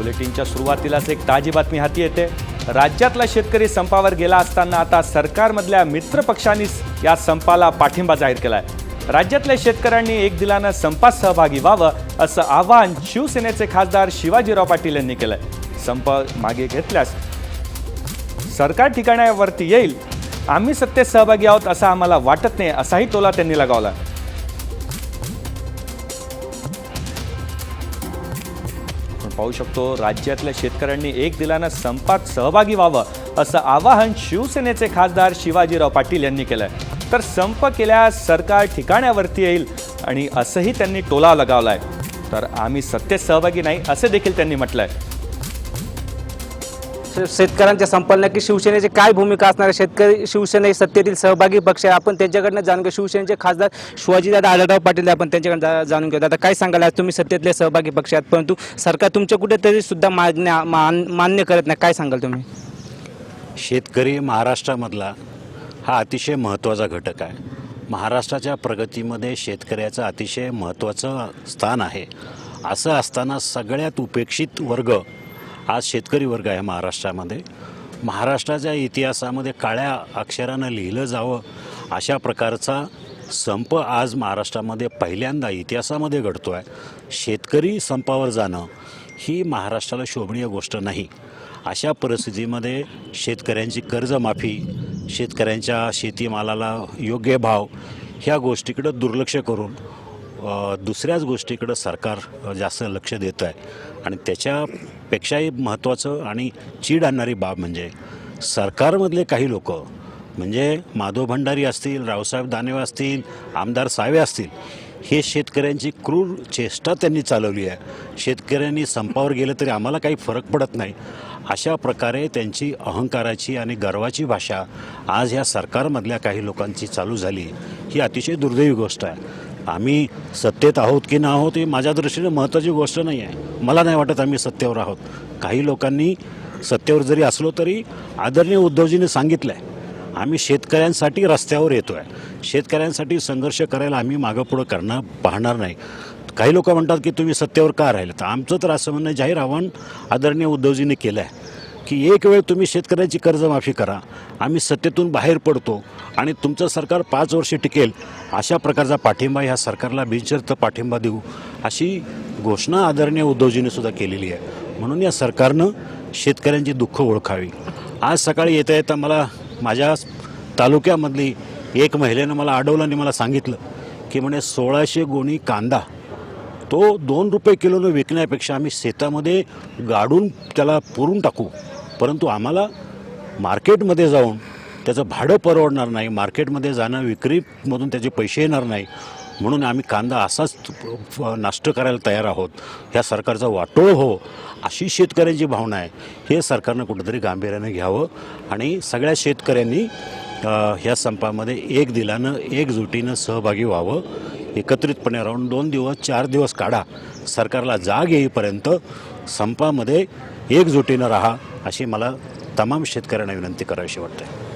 बुलेटिनच्या सुरुवातीलाच एक ताजी बातमी हाती येते. राज्यातला शेतकरी संपावर गेला असताना आता सरकारमधल्या मित्रपक्षांनी या संपाला पाठिंबा जाहीर केलाय. राज्यातल्या शेतकऱ्यांनी एक दिलानं संपात सहभागी व्हावं असं आवाहन शिवसेनेचे खासदार शिवाजीराव पाटील यांनी केलंय. संप मागे घेतल्यास सरकार ठिकाणावरती येईल. आम्ही सत्तेत सहभागी आहोत असं आम्हाला वाटत नाही असाही टोला त्यांनी लगावला आपण पाहू शकतो राज्यातल्या शेतकऱ्यांनी एक दिलानं संपात सहभागी व्हावं असं आवाहन शिवसेनेचे खासदार शिवाजीराव पाटील यांनी केलंय. तर संप केल्यास सरकार ठिकाण्यावरती येईल आणि असंही त्यांनी टोला लगावलाय. तर आम्ही सत्तेत सहभागी नाही असे देखील त्यांनी म्हटलंय. आहे शेतकऱ्यांच्या संपाला की शिवसेनेची काय भूमिका असणार आहे? शेतकरी शिवसेना सत्तेतील सहभागी पक्ष आहे. आपण त्यांच्याकडनं जाणून घेऊ. शिवसेनेचे खासदार शिवाजीदादा आढळराव पाटील आहे, आपण त्यांच्याकडे जा- जाणून घेऊ. आता काय सांगाल? आज तुम्ही सत्तेतले सहभागी पक्ष आहात परंतु सरकार तुमच्या कुठेतरी सुद्धा मान्य मान- मान्य करत नाही. काय सांगाल तुम्ही? शेतकरी महाराष्ट्रामधला हा अतिशय महत्त्वाचा घटक आहे. महाराष्ट्राच्या प्रगतीमध्ये शेतकऱ्याचं अतिशय महत्त्वाचं स्थान आहे. असं असताना सगळ्यात उपेक्षित वर्ग आज शेतकरी वर्ग आहे महाराष्ट्रामध्ये. महाराष्ट्राच्या इतिहासामध्ये काळ्या अक्षरानं लिहिलं जावं अशा प्रकारचा संप आज महाराष्ट्रामध्ये पहिल्यांदा इतिहासामध्ये घडतो आहे शेतकरी संपावर जाणं ही महाराष्ट्राला शोभनीय गोष्ट नाही. अशा परिस्थितीमध्ये शेतकऱ्यांची कर्जमाफी शेतकऱ्यांच्या शेतीमालाला योग्य भाव ह्या गोष्टीकडं दुर्लक्ष करून दुसऱ्याच गोष्टीकडं सरकार जास्त लक्ष देतं आहे आणि त्याच्यापेक्षाही महत्त्वाचं आणि चीड आणणारी बाब म्हणजे सरकारमधले काही लोक म्हणजे माधव भंडारी असतील रावसाहेब दानवे असतील आमदार सावे असतील हे शेतकऱ्यांची क्रूर चेष्टा त्यांनी चालवली आहे. शेतकऱ्यांनी संपावर गेलं तरी आम्हाला काही फरक पडत नाही. अशा प्रकारे त्यांची अहंकाराची आणि गर्वाची भाषा आज ह्या सरकारमधल्या काही लोकांची चालू झाली ही अतिशय दुर्दैवी गोष्ट आहे. आम्ही सत्तेत आहोत की ना आहोत ही माझ्या दृष्टीने महत्त्वाची गोष्ट नाही आहे. मला नाही वाटत आम्ही सत्तेवर आहोत. काही लोकांनी सत्तेवर जरी असलो तरी आदरणीय उद्धवजीने सांगितलं आहे आम्ही शेतकऱ्यांसाठी रस्त्यावर येतो आहे शेतकऱ्यांसाठी संघर्ष करायला आम्ही मागं पुढं करणार पाहणार नाही. काही लोक म्हणतात की तुम्ही सत्तेवर का राहिले तर आमचं तर असं म्हणणं जाहीर आव्हान आदरणीय उद्धवजीने केलं आहे की एक वेळ तुम्ही शेतकऱ्यांची कर्जमाफी करा. आम्ही सत्तेतून बाहेर पडतो आणि तुमचं सरकार पाच वर्षे टिकेल अशा प्रकारचा पाठिंबा ह्या सरकारला बिनशर्त पाठिंबा देऊ अशी घोषणा आदरणीय उद्धवजीने सुद्धा केलेली आहे. म्हणून या सरकारनं शेतकऱ्यांची दुःख ओळखावी. आज सकाळी येता येता मला माझ्या तालुक्यामधली एक महिलेनं मला अडवलं आणि मला सांगितलं की म्हणे सोळाशे गोणी कांदा तो दोन रुपये किलोनं विकण्यापेक्षा आम्ही शेतामध्ये गाडून त्याला पुरून टाकू. परंतु आम्हाला मार्केटमध्ये जाऊन त्याचं भाडं परवडणार नाही मार्केटमध्ये जाणं विक्रीमधून त्याचे पैसे येणार नाही. म्हणून आम्ही कांदा असाच नाष्ट नष्ट करायला तयार आहोत. ह्या सरकारचा वाटोळ हो अशी शेतकऱ्यांची भावना आहे. हे सरकारनं कुठंतरी गांभीर्यानं घ्यावं आणि सगळ्या शेतकऱ्यांनी ह्या संपामध्ये एक दिलानं एकजुटीनं सहभागी व्हावं. एकत्रितपणे राहून दोन दिवस चार दिवस काढा. सरकारला जाग येईपर्यंत संपामध्ये एकजुटीनं राहा अशी मला तमाम शेतकऱ्यांना विनंती करावीशी वाटते